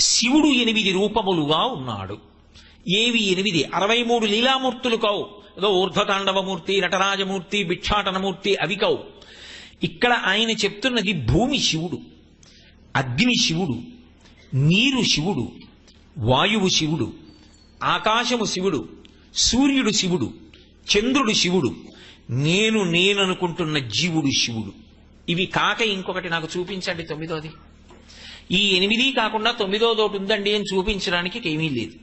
శివుడు ఎనిమిది రూపములుగా ఉన్నాడు. ఏవి ఎనిమిది? అరవై మూడు లీలామూర్తులు కావు. ఏదో ఊర్ధ్వతాండవమూర్తి నటరాజమూర్తి భిక్షాటనమూర్తి అవి కావు. ఇక్కడ ఆయన చెప్తున్నది భూమి శివుడు అగ్ని శివుడు నీరు శివుడు వాయువు శివుడు ఆకాశము శివుడు సూర్యుడు శివుడు చంద్రుడు శివుడు నేను నేననుకుంటున్న జీవుడు శివుడు. ఇవి కాక ఇంకొకటి నాకు చూపించండి తొమ్మిదోది. ఈ ఎనిమిది కాకుండా తొమ్మిదోదోటి ఉందండి అని చూపించడానికి ఏమీ లేదు.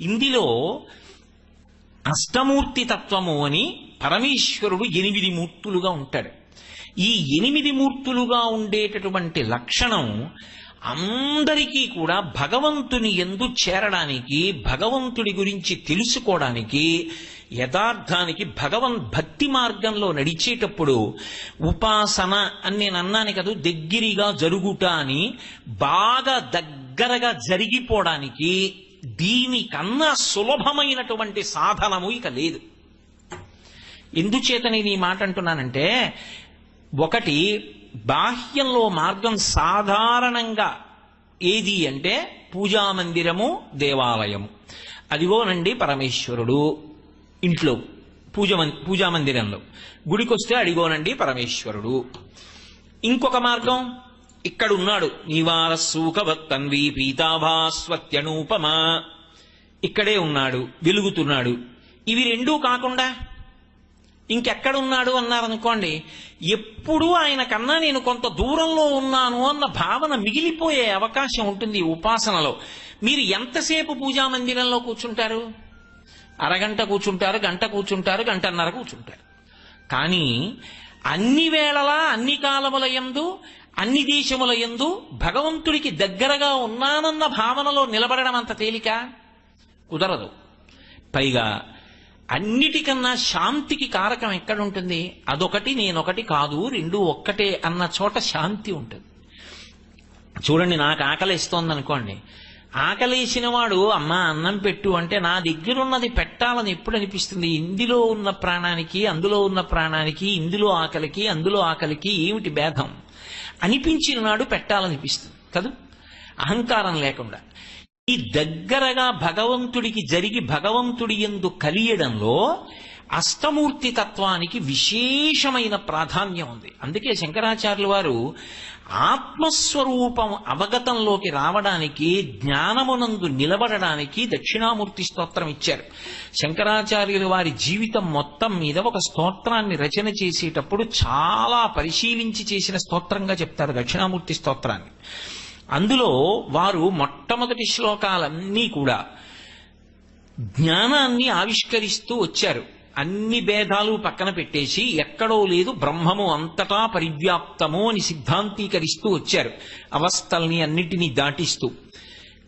ఇందులో అష్టమూర్తి తత్వము అని పరమేశ్వరుడు ఎనిమిది మూర్తులుగా ఉంటాడు. ఈ ఎనిమిది మూర్తులుగా ఉండేటటువంటి లక్షణం అందరికీ కూడా భగవంతుని ఎందు చేరడానికి భగవంతుడి గురించి తెలుసుకోవడానికి యథార్థానికి భగవన్ భక్తి మార్గంలో నడిచేటప్పుడు ఉపాసన అని నేను అన్నాను కదా దగ్గిరిగా జరుగుట అని బాగా దగ్గరగా జరిగిపోవడానికి దీనికన్నా సులభమైనటువంటి సాధనము ఇక లేదు. ఎందుచేత నేను ఈ మాట అంటున్నానంటే ఒకటి బాహ్యంలో మార్గం సాధారణంగా ఏది అంటే పూజా మందిరము దేవాలయము. అదిగోనండి పరమేశ్వరుడు. ఇంట్లో పూజ మం- పూజా మందిరంలో. గుడికొస్తే అడిగోనండి పరమేశ్వరుడు. ఇంకొక మార్గం ఇక్కడ ఉన్నాడు సూకవత్తన్వి పీతాభాస్వత్యనూపమా. ఇక్కడే ఉన్నాడు వెలుగుతున్నాడు. ఇవి రెండూ కాకుండా ఇంకెక్కడున్నాడు అన్నారనుకోండి ఎప్పుడూ ఆయన కన్నా నేను కొంత దూరంలో ఉన్నాను అన్న భావన మిగిలిపోయే అవకాశం ఉంటుంది ఉపాసనలో. మీరు ఎంతసేపు పూజా మందిరంలో కూర్చుంటారు? అరగంట కూర్చుంటారు గంట కూర్చుంటారు గంటన్నర కూర్చుంటారు. కానీ అన్ని వేళలా అన్ని కాలముల యందు అన్ని దేశముల యందు భగవంతుడికి దగ్గరగా ఉన్నానన్న భావనలో నిలబడడం అంత తేలిక? కుదరదు. పైగా అన్నిటికన్నా శాంతికి కారకం ఎక్కడుంటుంది? అదొకటి నేనొకటి కాదు రెండు ఒక్కటే అన్న చోట శాంతి ఉంటుంది. చూడండి నాకు ఆకలిస్తోంది అనుకోండి ఆకలేసిన వాడు అమ్మా అన్నం పెట్టు అంటే నా దగ్గరున్నది పెట్టాలని ఎప్పుడు అనిపిస్తుంది? ఇందులో ఉన్న ప్రాణానికి అందులో ఉన్న ప్రాణానికి ఇందులో ఆకలికి అందులో ఆకలికి ఏమిటి భేదం? అనిపించిన నాడు పెట్టాలనిపిస్తుంది కదూ? అహంకారం లేకుండా. ఈ దగ్గరగా భగవంతుడికి జరిగి భగవంతుడి ఎందు కలియడంలో అష్టమూర్తి తత్వానికి విశేషమైన ప్రాధాన్యం ఉంది. అందుకే శంకరాచార్యుల వారు ఆత్మస్వరూపం అవగతంలోకి రావడానికి జ్ఞానమునందు నిలబడడానికి దక్షిణామూర్తి స్తోత్రం ఇచ్చారు. శంకరాచార్యుల వారి జీవితం మొత్తం మీద ఒక స్తోత్రాన్ని రచన చేసేటప్పుడు చాలా పరిశీలించి చేసిన స్తోత్రంగా చెప్తారు దక్షిణామూర్తి స్తోత్రాన్ని. అందులో వారు మొట్టమొదటి శ్లోకాలన్నీ కూడా జ్ఞానాన్ని ఆవిష్కరిస్తూ వచ్చారు. అన్ని భేదాలు పక్కన పెట్టేసి ఎక్కడో లేదు బ్రహ్మము అంతటా పరివ్యాప్తము అని సిద్ధాంతీకరిస్తూ వచ్చారు. అవస్థల్ని అన్నిటినీ దాటిస్తూ.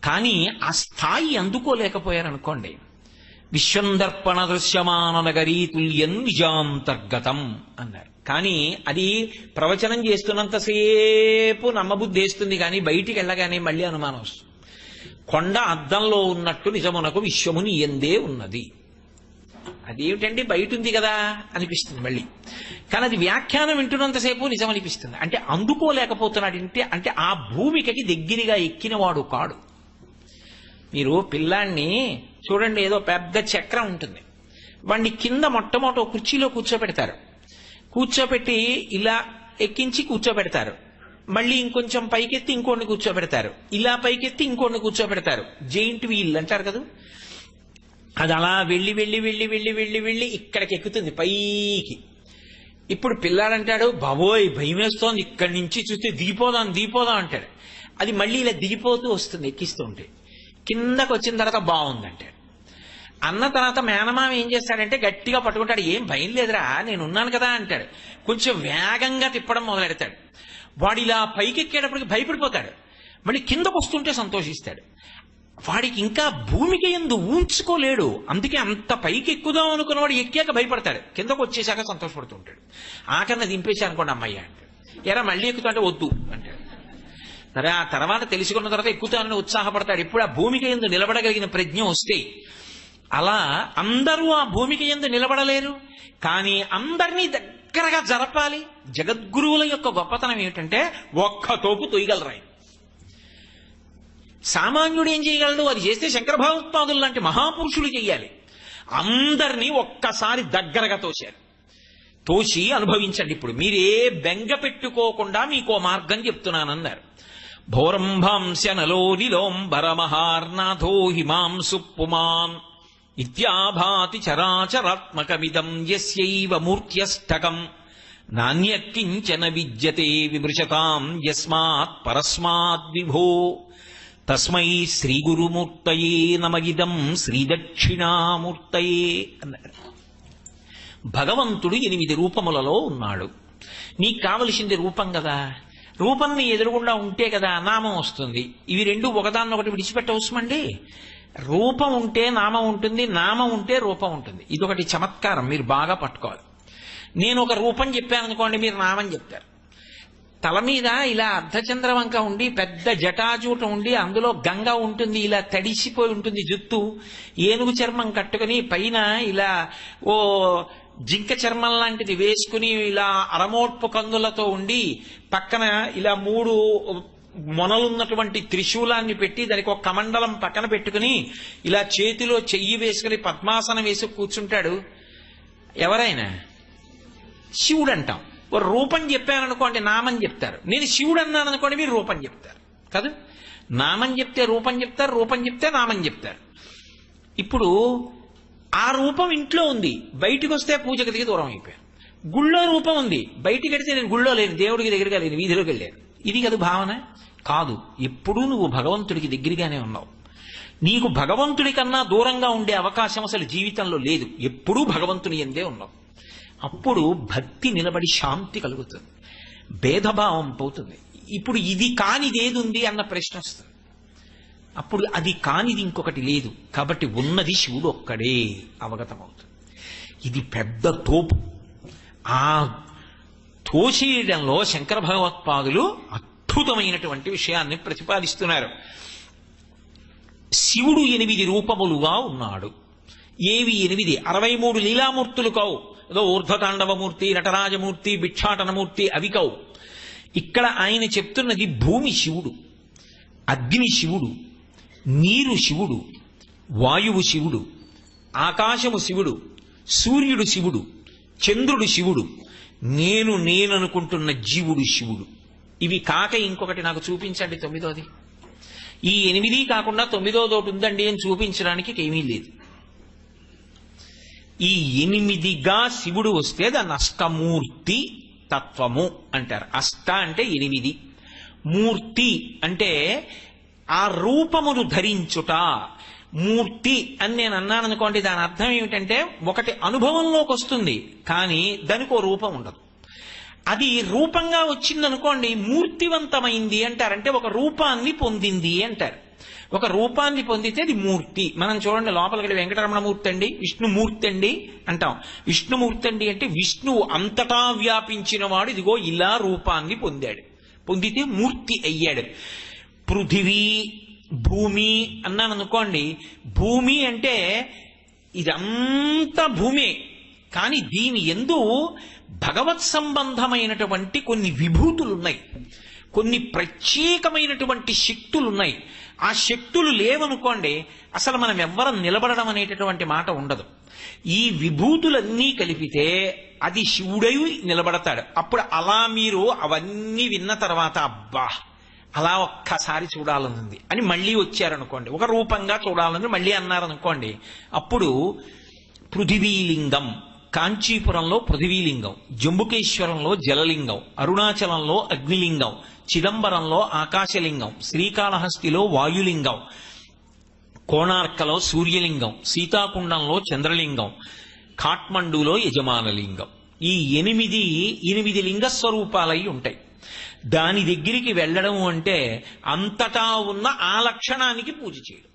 కానీ ఆ స్థాయి అందుకోలేకపోయారనుకోండి. విశ్వందర్పణ దృశ్యమాన నగరీ తుల్యం నిజాంతర్గతం అన్నారు. కానీ అది ప్రవచనం చేస్తున్నంతసేపు నమ్మబుద్ధి వేస్తుంది కానీ బయటికి వెళ్ళగానే మళ్ళీ అనుమానం వస్తుంది. కొండ అద్దంలో ఉన్నట్టు నిజమునకు విశ్వముని ఎందే ఉన్నది. అదేమిటండి బయట ఉంది కదా అనిపిస్తుంది మళ్ళీ. కానీ అది వ్యాఖ్యానం వింటున్నంతసేపు నిజం అనిపిస్తుంది. అంటే అందుకోలేకపోతున్నాడు అంటే అంటే ఆ భూమికకి దగ్గరగా ఎక్కినవాడు కాడు. మీరు పిల్లాన్ని చూడండి ఏదో పెద్ద చక్రం ఉంటుంది. వాడిని కింద మొట్టమొదట ఒక కుర్చీలో కూర్చోబెడతారు. కూర్చోబెట్టి ఇలా ఎక్కించి కూర్చోబెడతారు. మళ్ళీ ఇంకొంచెం పైకెత్తి ఇంకోటిని కూర్చోబెడతారు. ఇలా పైకెత్తి ఇంకోటిని కూర్చోబెడతారు. జెయింట్ వీల్ అంటారు కదా. అది అలా వెళ్ళి వెళ్ళి వెళ్ళి వెళ్ళి వెళ్ళి వెళ్ళి ఇక్కడికి ఎక్కుతుంది పైకి. ఇప్పుడు పిల్లాడంటాడు బాబోయ్ భయం వేస్తోంది ఇక్కడి నుంచి చూస్తే దిగిపోదాం దిగిపోదాం అంటాడు. అది మళ్ళీ ఇలా దిగిపోతూ వస్తుంది ఎక్కిస్తూ ఉంటే కిందకు వచ్చిన తర్వాత బాగుందంటాడు అన్న తర్వాత మేనమామ ఏం చేస్తాడంటే గట్టిగా పట్టుకుంటాడు. ఏం భయం లేదురా నేను ఉన్నాను కదా అంటాడు. కొంచెం వేగంగా తిప్పడం మొదలెడతాడు. వాడు ఇలా పైకెక్కేటప్పటికి భయపడిపోతాడు. మళ్ళీ కిందకు వస్తుంటే సంతోషిస్తాడు. వాడికి ఇంకా భూమికి ఎందు ఊంచుకోలేడు. అందుకే అంత పైకి ఎక్కుదాం అనుకున్నవాడు ఎక్కాక భయపడతాడు. కిందకు వచ్చేసాక సంతోషపడుతూ ఉంటాడు. ఆఖరిని దింపేసి అనుకోండి అమ్మాయి అంటాడు. ఎరా మళ్ళీ ఎక్కుతా అంటే వద్దు అంటాడు. సరే ఆ తర్వాత తెలుసుకున్న తర్వాత ఎక్కుతానని ఉత్సాహపడతాడు. ఇప్పుడు ఆ భూమికి ఎందు నిలబడగలిగిన ప్రజ్ఞ వస్తే అలా అందరూ ఆ భూమికి ఎందు నిలబడలేరు. కానీ అందరినీ దగ్గరగా జరపాలి. జగద్గురువుల యొక్క గొప్పతనం ఏమిటంటే ఒక్క తోపు తొయ్యగలరాయి సామాన్యుడు ఏం చేయగలడు? అది చేస్తే శంకర భగవత్పాదులు లాంటి మహాపురుషులు చెయ్యాలి. అందరినీ ఒక్కసారి దగ్గరగా తోశారు. తోచి అనుభవించండి ఇప్పుడు. మీరే బెంగ పెట్టుకోకుండా మీకో మార్గం చెప్తున్నానన్నారు. భోరంభాంశ నలోనిలోంబరమహార్నాథో హిమాంసు పుమాన్ ఇత్యాభాతి చరాచరాత్మకమిదం యస్యైవ మూర్త్యష్టకం. నాణ్యకించన విద్యతే విమృశతాం యస్మాత్ పరస్మాద్ విభో తస్మై శ్రీగురుమూర్తయే నమగిదం శ్రీదక్షిణామూర్తయే అన్నారు. భగవంతుడు ఎనిమిది రూపములలో ఉన్నాడు. నీకు కావలసింది రూపం కదా. రూపం నీ ఎదురుగుండా ఉంటే కదా నామం వస్తుంది. ఇవి రెండు ఒకదాన్నొకటి విడిచిపెట్టవసమండి రూపం ఉంటే నామం ఉంటుంది నామం ఉంటే రూపం ఉంటుంది. ఇదొకటి చమత్కారం మీరు బాగా పట్టుకోవాలి. నేను ఒక రూపం చెప్పాను అనుకోండి మీరు నామం చెప్తారు. తల మీద ఇలా అర్ధచంద్రవంక ఉండి పెద్ద జటాజూట ఉండి అందులో గంగ ఉంటుంది ఇలా తడిసిపోయి ఉంటుంది జుత్తు. ఏనుగు చర్మం కట్టుకుని పైన ఇలా ఓ జింక చర్మం లాంటిది వేసుకుని ఇలా అరమోట్పు కందులతో ఉండి పక్కన ఇలా మూడు మొనలున్నటువంటి త్రిశూలాన్ని పెట్టి దానికి ఒక కమండలం పక్కన పెట్టుకుని ఇలా చేతిలో చెయ్యి వేసుకుని పద్మాసనం వేసి కూర్చుంటాడు. ఎవరైనా? శివుడు అంటాం రూపం చెప్పాననుకోండి నామం చెప్తారు. నేను శివుడు అన్నాను అనుకోండి మీరు రూపం చెప్తారు. కదా? నామం చెప్తే రూపం చెప్తారు రూపం చెప్తే నామం చెప్తారు. ఇప్పుడు ఆ రూపం ఇంట్లో ఉంది. బయటికి వస్తే పూజకు దిగి దూరం అయిపోయాను గుళ్ళో రూపం ఉంది. బయటికి వెడితే నేను గుళ్ళో లేను దేవుడికి దగ్గరగా లేను వీధిలోకి వెళ్ళాను. ఇది కదా భావన? కాదు. ఎప్పుడూ నువ్వు భగవంతుడికి దగ్గరగానే ఉన్నావు. నీకు భగవంతుడి కన్నా దూరంగా ఉండే అవకాశం అసలు జీవితంలో లేదు. ఎప్పుడూ భగవంతుని ఎందే ఉన్నావు. అప్పుడు భక్తి నిలబడి శాంతి కలుగుతుంది. భేదభావం పోతుంది. ఇప్పుడు ఇది కానిది ఏది ఉంది అన్న ప్రశ్న వస్తుంది. అప్పుడు అది కానిది ఇంకొకటి లేదు. కాబట్టి ఉన్నది శివుడు ఒక్కడే అవగతమవుతుంది. ఇది పెద్ద తోపు. ఆ తోచేయడంలో శంకర భగవత్పాదులు అద్భుతమైనటువంటి విషయాన్ని ప్రతిపాదిస్తున్నారు. శివుడు ఎనిమిది రూపములుగా ఉన్నాడు. ఏవి ఎనిమిది? అరవై మూడు లీలామూర్తులు కావు. ఏదో ఊర్ధ్వతాండవమూర్తి నటరాజమూర్తి భిక్షాటనమూర్తి అవి కావు ఇక్కడ ఆయన చెప్తున్నది భూమి శివుడు అగ్ని శివుడు నీరు శివుడు వాయువు శివుడు ఆకాశము శివుడు సూర్యుడు శివుడు చంద్రుడు శివుడు నేను నేననుకుంటున్న జీవుడు శివుడు. ఇవి కాక ఇంకొకటి నాకు చూపించండి తొమ్మిదోది. ఈ ఎనిమిది కాకుండా తొమ్మిదోదోటి ఉందండి అని చూపించడానికి ఏమీ లేదు. ఈ ఎనిమిదిగా శివుడు వస్తే దాన్ని అష్టమూర్తి తత్వము అంటారు. అష్ట అంటే ఎనిమిది. మూర్తి అంటే ఆ రూపమును ధరించుట. మూర్తి అని నేను అన్నాను అనుకోండి దాని అర్థం ఏమిటంటే ఒకటి అనుభవంలోకి వస్తుంది కానీ దానికి ఓ రూపం ఉండదు. అది రూపంగా వచ్చిందనుకోండి మూర్తివంతమైంది అంటారు. అంటే ఒక రూపాన్ని పొందింది అంటారు. ఒక రూపాన్ని పొందితే అది మూర్తి. మనం చూడండి లోపలికి వెంకటరమణ మూర్తి అండి విష్ణుమూర్తి అండి అంటాం. విష్ణుమూర్తి అండి అంటే విష్ణువు అంతటా వ్యాపించిన వాడు ఇదిగో ఇలా రూపాన్ని పొందాడు. పొందితే మూర్తి అయ్యాడు. పృథివీ భూమి అన్నాను అనుకోండి. భూమి అంటే ఇదంతా భూమే. కానీ దీని ఎందు భగవత్ సంబంధమైనటువంటి కొన్ని విభూతులు ఉన్నాయి కొన్ని ప్రత్యేకమైనటువంటి శక్తులు ఉన్నాయి ఆ శక్తులు లేవనుకోండి అసలు మనం ఎవ్వరం నిలబడడం అనేటటువంటి మాట ఉండదు. ఈ విభూతులన్నీ కలిపితే అది శివుడై నిలబడతాడు. అప్పుడు అలా మీరు అవన్నీ విన్న తర్వాత అబ్బా అలా ఒక్కసారి చూడాలనుంది అని మళ్ళీ వచ్చారనుకోండి. ఒక రూపంగా చూడాలని మళ్ళీ అన్నారనుకోండి అప్పుడు పృథివీలింగం కాంచీపురంలో పృథివీలింగం జంబుకేశ్వరంలో జలలింగం అరుణాచలంలో అగ్నిలింగం చిదంబరంలో ఆకాశలింగం శ్రీకాళహస్తిలో వాయులింగం కోణార్కలో సూర్యలింగం సీతాకుండంలో చంద్రలింగం కాట్మండూలో యజమానలింగం. ఈ ఎనిమిది ఎనిమిది లింగ స్వరూపాలై ఉంటాయి. దాని దగ్గరికి వెళ్ళడం అంటే అంతటా ఉన్న ఆ లక్షణానికి పూజ చేయడం.